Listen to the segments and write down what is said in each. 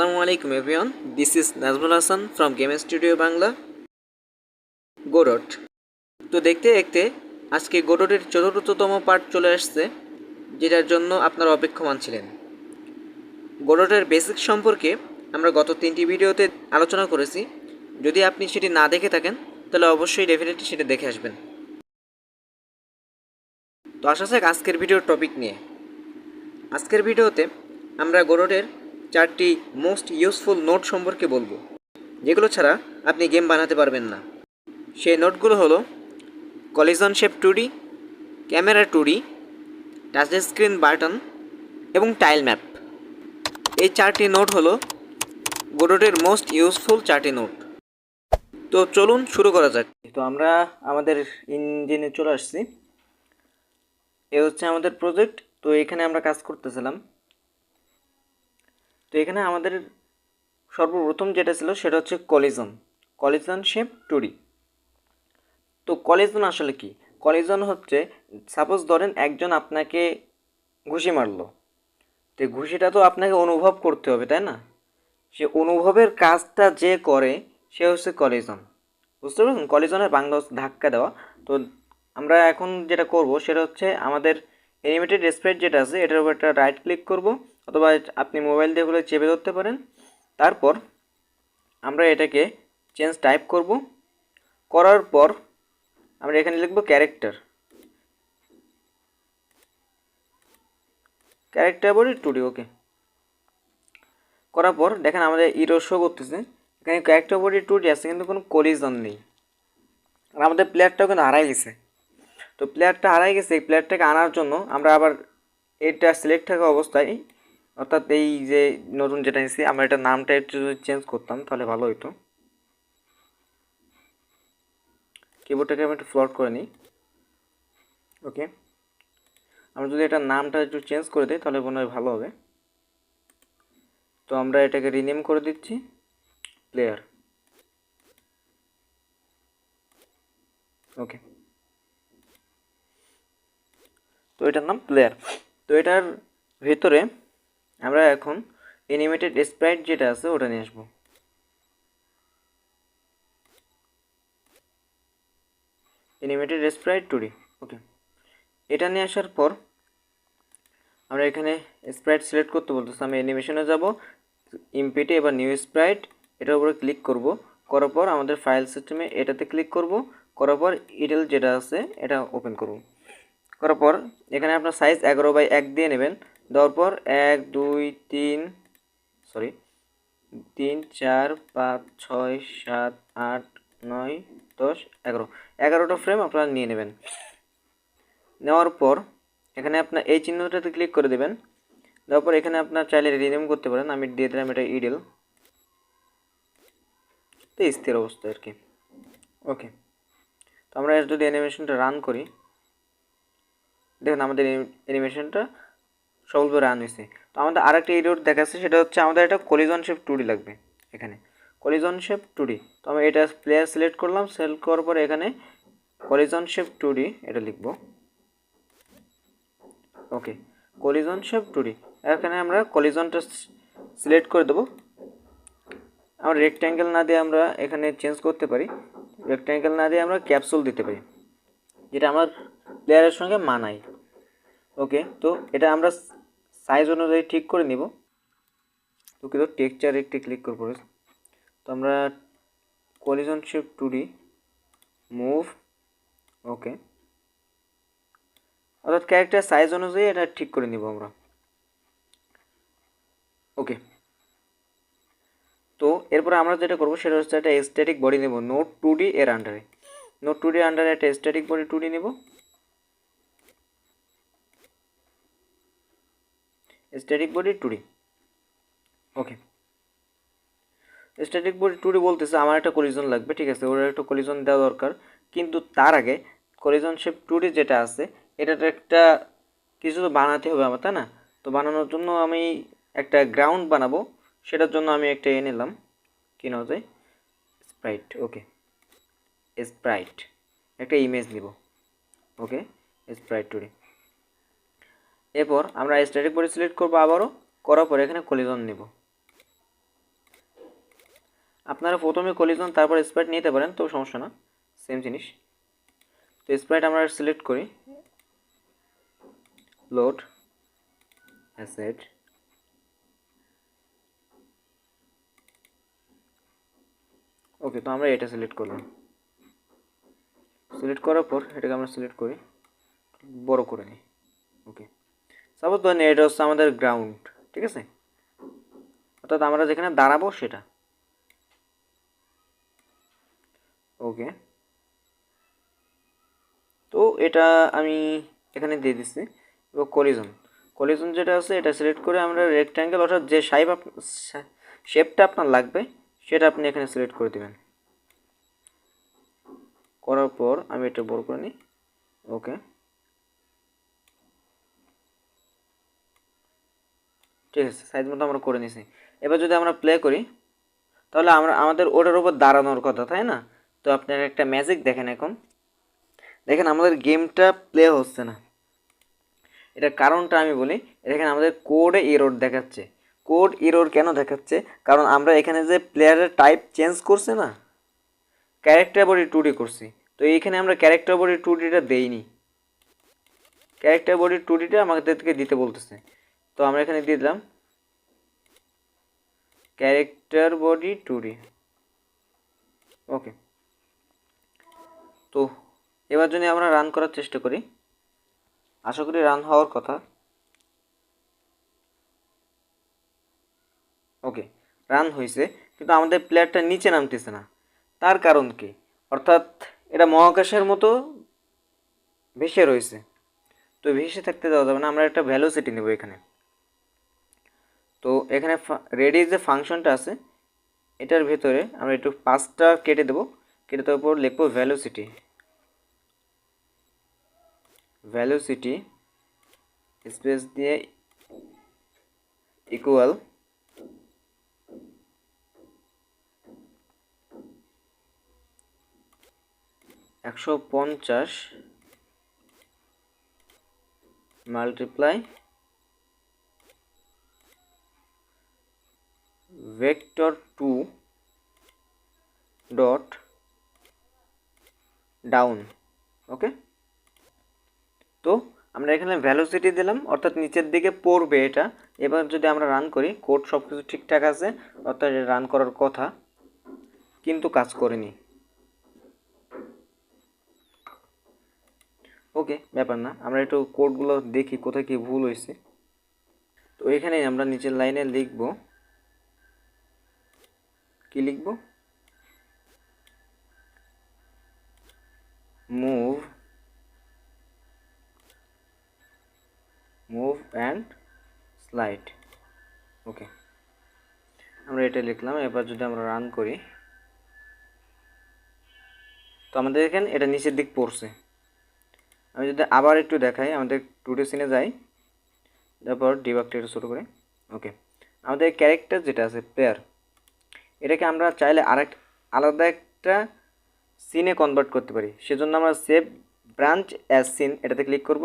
আসসালামু আলাইকুম everyone this is Nazmul Hasan from game studio Bangla Godot তো দেখতে দেখতে আজকে গোডটের চতুর্থতম পার্ট চলে আসছে, যেটার জন্য আপনারা অপেক্ষমান ছিলেন। গোডটের বেসিক সম্পর্কে আমরা গত তিনটি ভিডিওতে আলোচনা করেছি। যদি আপনি সেটি না দেখে থাকেন, তাহলে অবশ্যই ডেফিনেটলি সেটা দেখে আসবেন। তো আসা যাক আজকের ভিডিওর টপিক নিয়ে। আজকের ভিডিওতে আমরা গোডটের চারটি মোস্ট ইউজফুল নোট সম্পর্কে বলব, যেগুলো ছাড়া আপনি গেম বানাতে পারবেন না। সেই নোটগুলো হলো collision shape two D camera two D touch screen button এবং টাইল ম্যাপ এই চারটি নোট হলো গোডোটের মোস্ট ইউজফুল চারটি নোট তো চলুন শুরু করা যাক। তো আমরা আমাদের ইঞ্জিনে চলে আসছি। এ হচ্ছে আমাদের প্রজেক্ট তো এখানে আমরা কাজ করতেছিলাম। তো এখানে আমাদের সর্বপ্রথম যেটা ছিল সেটা হচ্ছে কলিজন কলিজন শেপ টুডি তো কলিজন আসলে কি? কলিজন হচ্ছে সাপোজ ধরেন একজন আপনাকে ঘুষি মারলো, তো ঘুষিটা তো আপনাকে অনুভব করতে হবে, তাই না? সে অনুভবের কাজটা যে করে, সে হচ্ছে কলিজন বুঝতে পারছেন? কলিজনের বাংলা ধাক্কা দেওয়া। তো আমরা এখন যেটা করব, সেটা হচ্ছে আমাদের এনিমেটেড স্প্রেড যেটা আছে, এটার উপর একটা রাইট ক্লিক করব। অথবা আপনি মোবাইল দিয়ে হলে চেপে ধরতে পারেন। তারপর আমরা এটাকে চেঞ্জ টাইপ করব। করার পর আমরা এখানে লিখব ক্যারেক্টার ক্যারেক্টার বলি টুডি ওকে করার পর দেখেন আমাদের ইরো শো করতেছে। এখানে ক্যারেক্টার বডি টুডি আছে কিন্তু কোনো কলিজন নেই। আর আমাদের প্লেয়ারটাও কিন্তু হারাই গেছে। তো প্লেয়ারটা হারাই গেছে, এই প্লেয়ারটাকে আনার জন্য আমরা আবার এটা সিলেক্ট থাকা অবস্থায় অর্থাৎ এই যে নতুন যেটা নিয়েছি আমরা এটা নামটা একটু যদি চেঞ্জ করতাম, তাহলে ভালো হতো কিবোর্ডটাকে আমি একটু ফ্লট করে নিই। ওকে আমরা যদি এটা নামটা একটু চেঞ্জ করে দিই, তাহলে মনে হয় ভালো হবে। তো আমরা এটাকে রিনেম করে দিচ্ছি প্লেয়ার ওকে তো এটার নাম প্লেয়ার তো এটার ভেতরে আমরা এখন অ্যানিমেটেড স্প্রাইট যেটা আছে ওটা নিয়ে আসব। অ্যানিমেটেড স্প্রাইট টুডি ওকে এটা নিয়ে আসার পর আমরা এখানে স্প্রাইট সিলেক্ট করতে বলতেছি, আমি অ্যানিমেশনে যাব ইমপিটে এবার নিউ স্প্রাইট এটার উপরে ক্লিক করব, করার পর আমাদের ফাইল সিস্টেমে এটাতে ক্লিক করব, করার পর ইডেল যেটা আছে, এটা ওপেন করব। করার পর এখানে আপনার সাইজ এগারো বাই এক দিয়ে নেবেন দেওয়ার পর এক, দুই, তিন সরি তিন, চার, পাঁচ, ছয়, সাত, আট, নয়, দশ, এগারো। এগারোটা ফ্রেম আপনারা নিয়ে নেবেন। নেওয়ার পর এখানে আপনার এই চিহ্নটাতে ক্লিক করে দেবেন। দেওয়ার পর এখানে আপনার চাইলে রিনিউম করতে পারেন। আমি দিয়ে দিলাম এটা ইডেল তো স্থির অবস্থা আর কি। ওকে তো আমরা যদি অ্যানিমেশনটা রান করি, দেখুন আমাদের অ্যানিমেশনটা সফলভাবে রান হয়েছে। তো আমাদের আরেকটা এরিওর দেখাচ্ছে, সেটা হচ্ছে আমাদের একটা কলিজন শেপ টুডি লাগবে এখানে। কলিজন শেপ টুডি তো আমি এটা প্লেয়ার সিলেক্ট করলাম সিলেক্ট করার পরে এখানে কলিজন শেপ টুডি এটা লিখব। ওকে কলিজন শেপ টুডি এখানে আমরা কলিজনটা সিলেক্ট করে দেবো। আমরা রেক্ট্যাঙ্গেল না দিয়ে আমরা এখানে চেঞ্জ করতে পারি। রেক্ট্যাঙ্গেল না দিয়ে আমরা ক্যাপসুল দিতে পারি, যেটা আমার প্লেয়ারের সঙ্গে মানায়। ওকে তো এটা আমরা সাইজ অনুযায়ী ঠিক করে নিব। ওকে তো টেক্সচার একটি ক্লিক করব তো আমরা collision shape two D move okay অর্থাৎ ক্যারেক্টার সাইজ অনুযায়ী এটা ঠিক করে নিব আমরা। ওকে তো এরপরে আমরা যেটা করব সেটা হচ্ছে একটা স্ট্যাটিক বডি নেব নোট টু ডি এর আন্ডারে নোট টু ডি আন্ডারে একটা স্ট্যাটিক বডি টু ডি নেব। Static body two okay static body two বলতেছে, আমার একটা কলিজন লাগবে, ঠিক আছে? ওর একটা কলিজন দেওয়া দরকার। কিন্তু তার আগে কলিজন শেপ টু যেটা আছে এটাতে একটা কিছু তো বানাতে হবে আমার, তাই না? তো বানানোর জন্য আমি একটা গ্রাউন্ড বানাবো, সেটার জন্য আমি একটা এ নিলাম, কি নেওয়া যায় স্প্রাইট ওকে স্প্রাইট একটা ইমেজ নিব ওকে স্প্রাইট টুডি এরপর আমরা স্ট্যাটিক বডি সিলেক্ট করব আবারও, করার পরে এখানে কলিজন নেব। আপনারা প্রথমে কলিজন তারপর স্প্রাইট নিতে পারেন, তো সমস্যা না সেম জিনিস। তো স্প্রাইট আমরা সিলেক্ট করি। লোড অ্যাসেট ওকে তো আমরা এটা সিলেক্ট করলাম। সিলেক্ট করার পর এটাকে আমরা সিলেক্ট করি, বড় করে নিই। ওকে সাপোজ ধরেন এটা হচ্ছে আমাদের গ্রাউন্ড ঠিক আছে? অর্থাৎ আমরা যেখানে দাঁড়াবো সেটা। ওকে তো এটা আমি এখানে দিয়ে দিচ্ছি। এবং কলিজন কলিজন যেটা আছে, এটা সিলেক্ট করে আমরা রেক্ট্যাঙ্গেল অর্থাৎ যে সাইপ শেপটা আপনার লাগবে, সেটা আপনি এখানে সিলেক্ট করে দেবেন। করার পর আমি এটা বড় করে নিই। ওকে ঠিক আছে সাইজ মতো আমরা করে নিছি। এবার যদি আমরা প্লে করি, তাহলে আমরা, আমাদের ওটার উপর দাঁড়ানোর কথা, তাই না? তো আপনার একটা ম্যাজিক দেখেন এখন। দেখেন আমাদের গেমটা প্লে হচ্ছে না। এটার কারণটা আমি বলি, দেখেন আমাদের কোডে ইরোড দেখাচ্ছে। কোড ইরোর কেন দেখাচ্ছে? কারণ আমরা এখানে যে প্লেয়ারের টাইপ চেঞ্জ করছে না ক্যারেক্টার বডি টু ডি করছি। তো এইখানে আমরা ক্যারেক্টার বডি টু ডিটা দেইনি ক্যারেক্টার বডি টু ডিটা আমাদেরকে দিতে বলতেছে। তো আমরা এখানে দিয়ে দিলাম। ক্যারেক্টার বডি টু ওকে তো এবার যদি আমরা রান করার চেষ্টা করি, আশা করি রান হওয়ার কথা। ওকে রান হয়েছে, কিন্তু আমাদের প্লেয়ারটা নিচে নামতেছে না। তার কারণ কি? অর্থাৎ এটা মহাকাশের মতো ভেসে রয়েছে। তো ভেসে থাকতে দেওয়া যাবে না, আমরা একটা ভ্যালোসিটি নেব এখানে। তো এখানে রেডি যে ফাংশনটা আছে, এটার ভেতরে আমরা একটু পাঁচটা কেটে দেবো। কেটে দেওয়ার পর লিখব ভ্যালোসিটি ভ্যালোসিটি স্পেস দিয়ে ইকুয়াল একশো পঞ্চাশ multiply vector two dot down okay তো আমরা এখানে ভ্যালোসিটি দিলাম, অর্থাৎ নিচের দিকে পড়বে এটা। এবার যদি আমরা রান করি কোড সব কিছু ঠিকঠাক আছে, অর্থাৎ রান করার কথা, কিন্তু কাজ করেনি। ওকে, ব্যাপার না, আমরা একটু কোডগুলো দেখি কোথায় কি ভুল হয়েছে। তো এখানে আমরা নিচের লাইনে লিখব কি লিখব? Move move and slide okay আমরা এটা লিখলাম, এবার যদি আমরা রান করি, তো আমাদের এখানে এটা নিচের দিক পড়ছে। আমি যদি আবার একটু দেখাই, আমাদের টুডে সিনে যাই, তারপর ডিবাগটা একটু করে। ওকে আমাদের ক্যারেক্টার যেটা আছে প্লেয়ার এটাকে আমরা চাইলে আরেক, আলাদা একটা সিনে কনভার্ট করতে পারি। সেজন্য আমরা সেভ ব্রাঞ্চ অ্যাজ সিন এটাতে ক্লিক করব।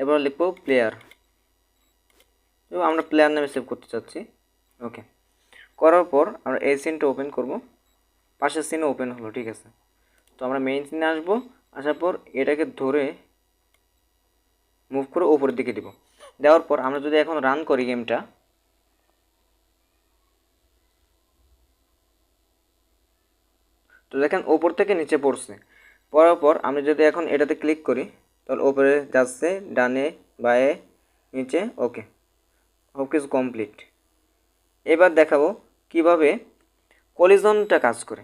এবার লিখব প্লেয়ার এবং আমরা প্লেয়ার নামে সেভ করতে চাচ্ছি। ওকে করার পর আমরা এই সিনটা ওপেন করব। পাশের সিনে ওপেন হলো, ঠিক আছে? তো আমরা মেইন সিনে আসব। আসার পর এটাকে ধরে মুভ করে ওপরের দিকে দিব। দেওয়ার পর আমরা যদি এখন রান করি গেমটা তো দেখেন ওপর থেকে নিচে পড়ছে। পড়ার পর আমি যদি এখন এটাতে ক্লিক করি, তাহলে ওপরে যাচ্ছে, ডানে, বায়ে, নিচে ওকে সব কিছু কমপ্লিট এবার দেখাবো কীভাবে কলিজনটা কাজ করে।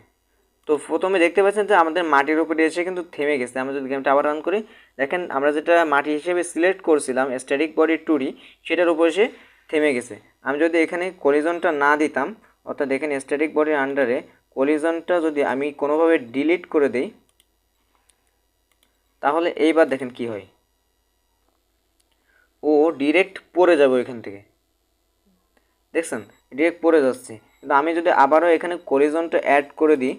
তো প্রথমে দেখতে পাচ্ছেন যে আমাদের মাটির উপরে এসে কিন্তু থেমে গেছে। আমরা যদি গেমটা আবার রান করি, দেখেন আমরা যেটা মাটি হিসেবে সিলেক্ট করছিলাম স্ট্যাটিক বডি টুরি সেটার উপর এসে থেমে গেছে। আমি যদি এখানে কলিজনটা না দিতাম, অর্থাৎ এখানে স্ট্যাটিক বডির আন্ডারে কলিজনটা যদি আমি কোনোভাবে ডিলিট করে দিই, তাহলে এইবার দেখেন কি হয়। ও ডিরেক্ট পড়ে যাবে এখান থেকে। দেখছেন? ডিরেক্ট পড়ে যাচ্ছে। কিন্তু আমি যদি আবারও এখানে কলিজনটা অ্যাড করে দিই,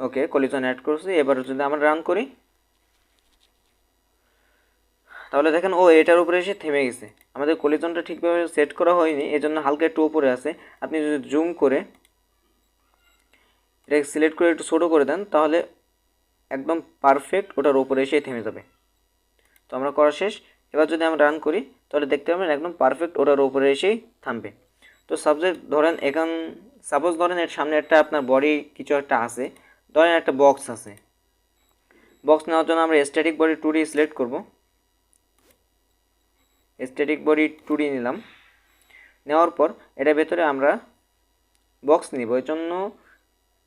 ওকে, কলিজন অ্যাড করছি, এবার যদি আমরা রান করি তাহলে দেখেন, ও এটার উপরে এসে থেমে গেছে। আমাদের কলিজনটা ঠিকভাবে সেট করা হয়নি এই জন্য হালকা একটু উপরে আছে। আপনি যদি জুম করে এটাকে সিলেক্ট করে একটু ছোটো করে দেন, তাহলে একদম পারফেক্ট ওটার উপরে এসে থেমে যাবে। তো আমরা করা শেষ। এবার যদি আমরা রান করি, তাহলে দেখতে পাবেন একদম পারফেক্ট ওটার উপরে এসেই থামবে। তো সাবজেক্ট ধরেন এখন সাপোজ ধরেন এর সামনে একটা আপনার বডি কিছু একটা আছে, ধরেন একটা বক্স আছে। বক্স নেওয়ার জন্য আমরা static body two D select করব। স্ট্যাটিক বডি টু ডি নিলাম। নেওয়ার পর এটার ভেতরে আমরা বক্স নিব। এর জন্য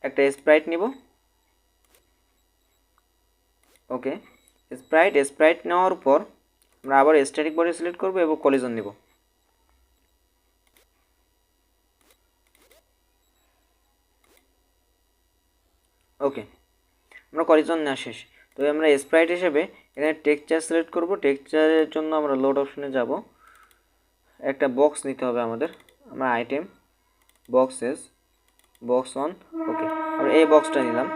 একটা স্প্রাইট নিব। ওকে স্প্রাইট স্প্রাইট নেওয়ার পর আমরা আবার স্ট্যাটিক বডি সিলেক্ট করব এবং কলিজন নিব। ওকে, আমরা কলিজন নেওয়া শেষ। তো আমরা স্প্রাইট হিসেবে এখানে টেক্সচার সিলেক্ট করব। টেক্সচারের জন্য আমরা লোড অপশনে যাব। একটা বক্স নিতে হবে আমাদের। আমরা item boxes box on okay আমরা এই বক্সটা নিলাম।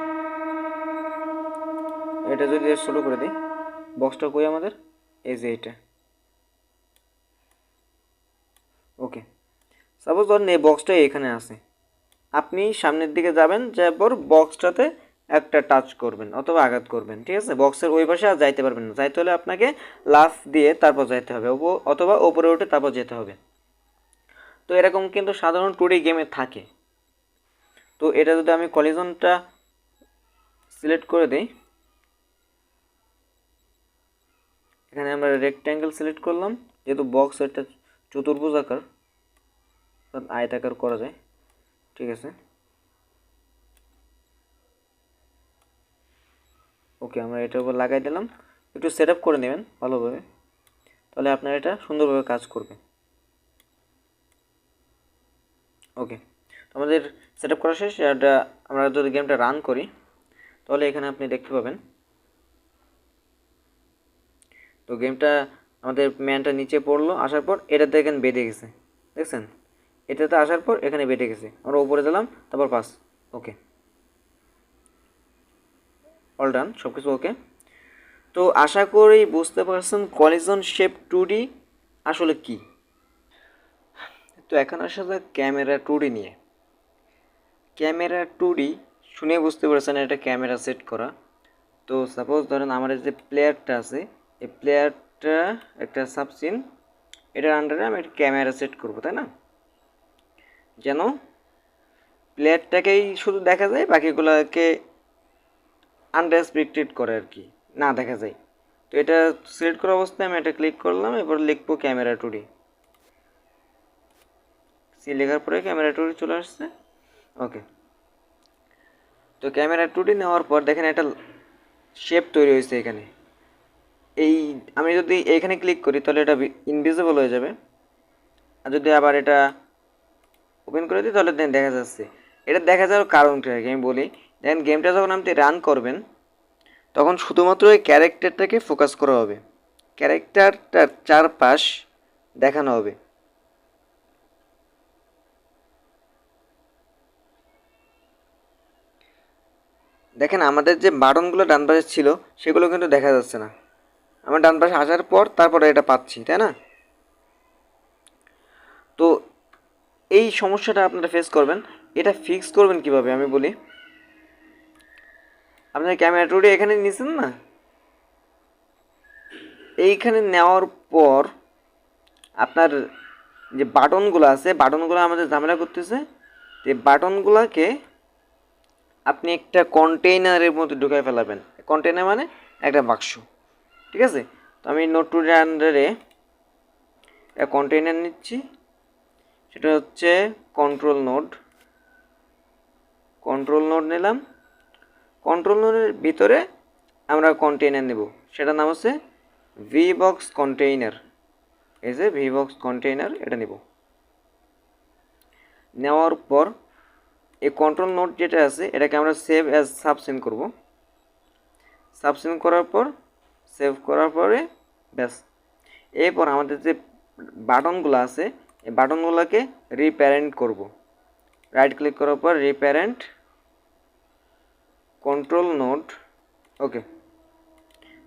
এটা যদি শুরু করে দিই বক্সটা কই আমাদের? এই যে এটা। ওকে সাপোজ ধরেন এই বক্সটা এখানে আছে। আপনি সামনের দিকে যাবেন, যাওয়ার পর বক্সটাতে একটা টাচ করবেন অথবা আঘাত করবেন, ঠিক আছে? বক্সের ওই পাশে আর যাইতে পারবেন না। যাইতে হলে আপনাকে লাফ দিয়ে তারপর যাইতে হবে। অথবা ওপরে উঠে তারপর যেতে হবে। তো এরকম কিন্তু সাধারণ টুডি গেমে থাকে। তো এটা যদি আমি কলিজনটা সিলেক্ট করে দিই, এখানে আমরা রেক্ট্যাঙ্গেল সিলেক্ট করলাম। যেহেতু বক্স একটা চতুর্ভুজ আকার আয়তাকার করা যায়, ঠিক আছে? ওকে আমরা এটার উপর লাগাই দিলাম। একটু সেট করে নেবেন ভালোভাবে। তাহলে আপনার এটা সুন্দরভাবে কাজ করবে। ওকে আমাদের সেট আপ করা শেষ। এটা আমরা যদি গেমটা রান করি, তাহলে এখানে আপনি দেখতে পাবেন। তো গেমটা আমাদের ম্যানটা নিচে পড়ল, আসার পর এটা দেখেন বেঁধে গেছে। দেখছেন? এটাতে আসার পর এখানে বেঁধে গেছে। আমরা উপরে দিলাম, তারপর পাস ওকে। অল ডান সব কিছু ওকে তো আশা করি বুঝতে পারছেন কলিজন শেপ টু আসলে কি। তো এখন আসা যাক ক্যামেরা টু নিয়ে। ক্যামেরা টু শুনে বুঝতে পারছেন এটা ক্যামেরা সেট করা। তো সাপোজ ধরেন আমার যে প্লেয়ারটা আছে, এই প্লেয়ারটা একটা সাবসিন এটার আন্ডারে আমি একটা ক্যামেরা সেট করব, তাই না? যেন প্লেয়ারটাকেই শুধু দেখা যায়, বাকিগুলোকে আনরেসপেক্টেড করে আর কি। না, দেখা যায়। তো এটা সিলেক্ট করা অবস্থায় আমি এটা ক্লিক করলাম এবার লিখব ক্যামেরা টুডি সি লেখার পরে ক্যামেরা টুডি চলে আসছে। ওকে তো ক্যামেরা টুডি নেওয়ার পর দেখেন একটা শেপ তৈরি হয়েছে এখানে। এই, আমি যদি এখানে ক্লিক করি, তাহলে এটা ইনভিজিবল হয়ে যাবে। আর যদি আবার এটা ওপেন করে দিই, তাহলে দেখা যাচ্ছে। এটা দেখা যাওয়ার কারণটা আমি বলি দেখেন গেমটা যখন আপনি রান করবেন, তখন শুধুমাত্র ওই ক্যারেক্টারটাকে ফোকাস করা হবে। ক্যারেক্টারটার চারপাশ দেখানো হবে। দেখেন, আমাদের যে বাটনগুলো ডান পাশে ছিল, সেগুলো কিন্তু দেখা যাচ্ছে না। আমার ডান পাশে আসার পর তারপরে এটা পাচ্ছি, তাই না? তো এই সমস্যাটা আপনারা ফেস করবেন। এটা ফিক্স করবেন কীভাবে? আমি বলি আপনার ক্যামেরা টুডে এখানে নিয়েছেন না? এইখানে নেওয়ার পর আপনার যে বাটনগুলো আছে, বাটনগুলো আমাদের ঝামেলা করতেছে যে বাটনগুলোকে আপনি একটা কন্টেইনারের মধ্যে ঢুকায় ফেলাবেন। কন্টেইনার মানে একটা বাক্স, ঠিক আছে? তো আমি নোট টুডের আন্ডারে একটা কন্টেইনার নিচ্ছি, সেটা হচ্ছে কন্ট্রোল নোড কন্ট্রোল নোড নিলাম। কন্ট্রোল নোডের ভিতরে আমরা কন্টেইনার নেব। সেটার নাম হচ্ছে ভি বক্স কন্টেইনার এই যে ভি বক্স কন্টেইনার এটা নেব। নেওয়ার পর এই কন্ট্রোল নোট যেটা আছে, এটাকে আমরা সেভ অ্যাজ সাবসেন্ড করব। সাবসেন্ড করার পর সেভ করার পরে ব্যাস। এরপর আমাদের যে বাটনগুলো আছে, এই বাটনগুলোকে রিপ্যারেন্ট করব। রাইট ক্লিক করার পর রিপ্যারেন্ট কন্ট্রোল নোট ওকে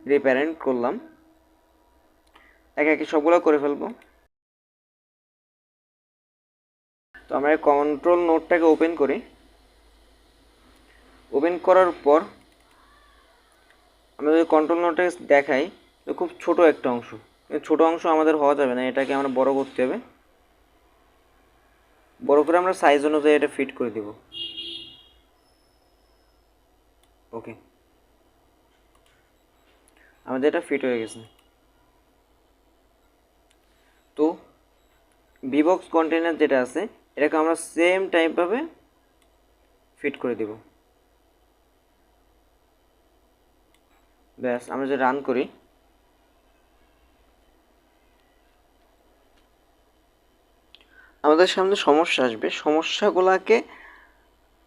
রিপ্যারেন্ট করলাম। একে একে সবগুলো করে ফেলব। তো আমরা কন্ট্রোল নোটটাকে ওপেন করি। ওপেন করার পর আমরা যদি কন্ট্রোল নোটটাকে দেখাই, তো খুব ছোট একটা অংশ। ছোট অংশ আমাদের হওয়া যাবে না, এটাকে আমরা বড় করতে হবে। বড় করে আমরা সাইজ অনুযায়ী এটা ফিট করে দিব। ওকে আমাদের এটা ফিট হয়ে গেছে। তো বিবক্স কন্টেনার যেটা আছে, এটাকে আমরা সেম টাইপভাবে ফিট করে দিব। ব্যাস, আমরা যে রান করি, আমাদের সামনে সমস্যা আসবে। সমস্যাগুলোকে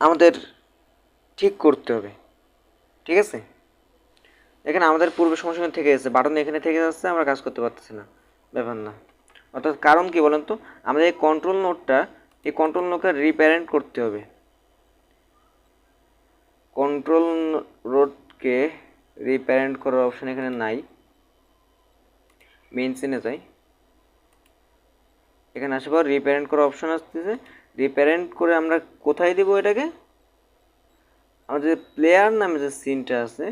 আমাদের ঠিক করতে হবে। ঠিক আছে? এখানে আমাদের পূর্বে সমস্যা থেকে গেছে। বাটন এখানে থেকে যাচ্ছে, আমরা কাজ করতে পারতেছি না। ব্যাপার না। অর্থাৎ কারণ কি বলেন তো? আমাদের এই কন্ট্রোল নোটটা এই কন্ট্রোল নোটকে রিপ্যারেন্ট করতে হবে। কন্ট্রোল রোডকে রিপ্যারেন্ট করার অপশন এখানে নাই। মেইন সিনে যাই। এখানে আসার পর রিপ্যারেন্ট করার অপশন আসতেছে। রিপ্যারেন্ট করে আমরা কোথায় দিব এটাকে? আমাদের যে প্লেয়ার নামে যে সিনটা আছে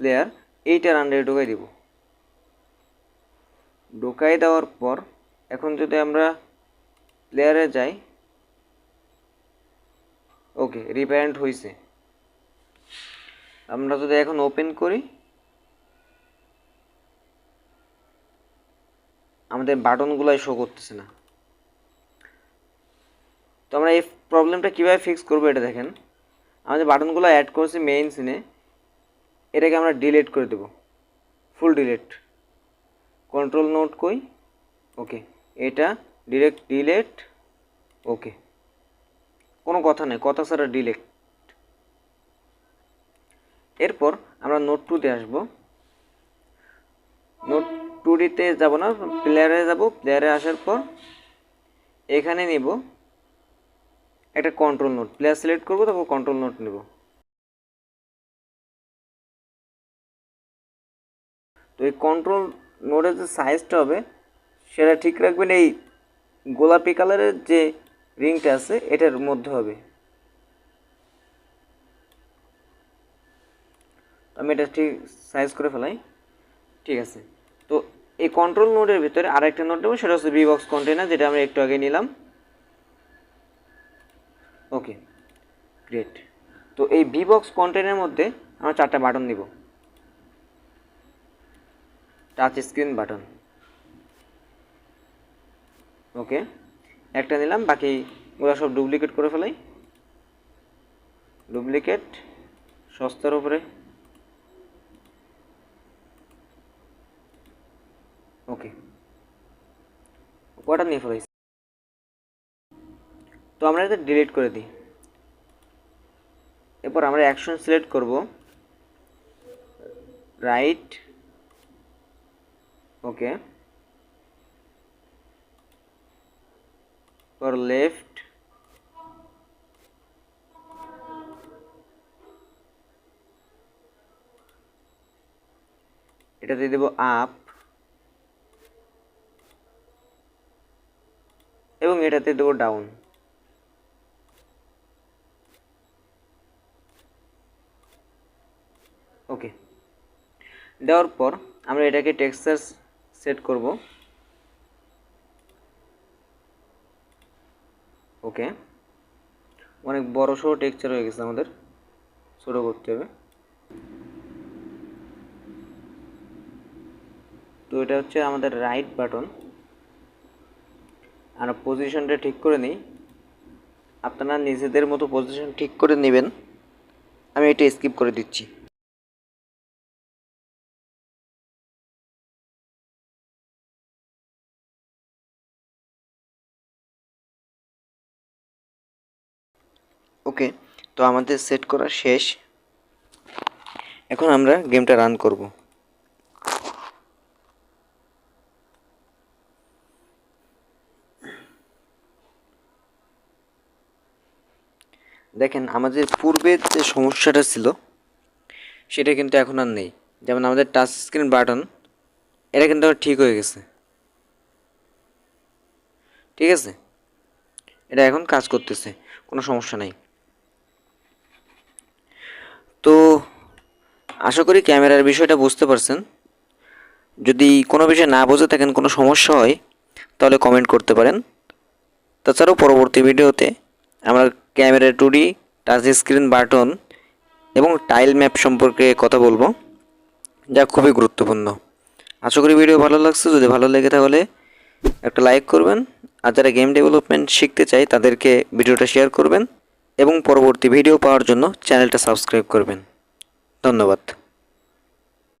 প্লেয়ার এইটার আন্ডারে ঢোকাই দিব। ঢোকাই দেওয়ার পর, এখন যদি আমরা প্লেয়ারে যাই ওকে রিপ্যারেন্ট হয়েছে আমরা যদি এখন ওপেন করি, আমাদের বাটনগুলাই শো করতেছে না। তো আমরা এই প্রবলেমটা কীভাবে ফিক্স করব এটা দেখেন। আমাদের বাটনগুলো অ্যাড করেছি মেইন সিনে এটাকে আমরা ডিলেট করে দেব। ফুল ডিলেট কন্ট্রোল নোট কই? ওকে এটা ডিরেক্ট ডিলেট ওকে কোনো কথা নেই, কথা ছাড়া ডিলেট এরপর আমরা নোট টুতে আসব। নোট টু ডিতে যাব না প্লেয়ারে যাব। প্লেয়ারে আসার পর এখানে নিব। একটা কন্ট্রোল নোট প্লেয়ার সিলেক্ট করব, তারপর কন্ট্রোল নোট নেব। তো এই কন্ট্রোল নোটের যে সাইজটা হবে, সেটা ঠিক রাখবেন এই গোলাপি কালারের যে রিংটা আছে, এটার মধ্যে হবে। আমি এটা ঠিক সাইজ করে ফেলাই। ঠিক আছে। তো এই কন্ট্রোল নোটের ভিতরে আরেকটা নোট নেব, সেটা হচ্ছে বক্স কন্টেনার যেটা আমরা একটু আগে নিলাম। ওকে গ্রেট তো এই বক্স কন্টেনারের মধ্যে আমরা চারটা বাটন দিব টাচ স্ক্রিন বাটন ওকে একটা নিলাম বাকিগুলো সব ডুপ্লিকেট করে ফেলাই। ডুপ্লিকেট সস্তার উপরে। ওকে কটা নিয়ে ফেলাইছি? তো আমরা এটা ডিলিট করে দিই। এরপর আমরা অ্যাকশন সিলেক্ট করব। Right okay for left. এটা দিয়ে দেবো আপ এবং এটাতে দেবো ডাউন ওকে দেওয়ার পর আমরা এটাকে টেক্সচার সেট করব। ওকে। অনেক বড় সড়ো টেক্সচার হয়ে গেছে আমাদের। ছোটো করতে হবে। তো এটা হচ্ছে আমাদের রাইট বাটন আর পজিশনটা ঠিক করে নিই। আপনারা নিজেদের মতো পজিশন ঠিক করে নেবেন। আমি এটা স্কিপ করে দিচ্ছি। ওকে, তো আমাদের সেট করা শেষ। এখন আমরা গেমটা রান করব। দেখেন, আমাদের পূর্বের যে সমস্যাটা ছিল, সেটা কিন্তু এখন আর নেই। যেমন আমাদের টাচ স্ক্রিন বাটন এটা কিন্তু ঠিক হয়ে গেছে। ঠিক আছে? এটা এখন কাজ করতেছে, কোনো সমস্যা নাই। তো আশা করি ক্যামেরার বিষয়টা বুঝতে পারছেন। যদি কোনো বিষয় না বুঝে থাকেন, কোনো সমস্যা হয়, তাহলে কমেন্ট করতে পারেন। তাছাড়াও পরবর্তী ভিডিওতে আমরা camera two D touch screen button এবং টাইল ম্যাপ সম্পর্কে কথা বলব, যা খুবই গুরুত্বপূর্ণ। আশা করি ভিডিও ভালো লাগছে। যদি ভালো লেগে তাহলে একটা লাইক করবেন। আর যারা গেম ডেভেলপমেন্ট শিখতে চায়, তাদেরকে ভিডিওটা শেয়ার করবেন। এবং পরবর্তী ভিডিও পাওয়ার জন্য চ্যানেলটা সাবস্ক্রাইব করবেন। ধন্যবাদ।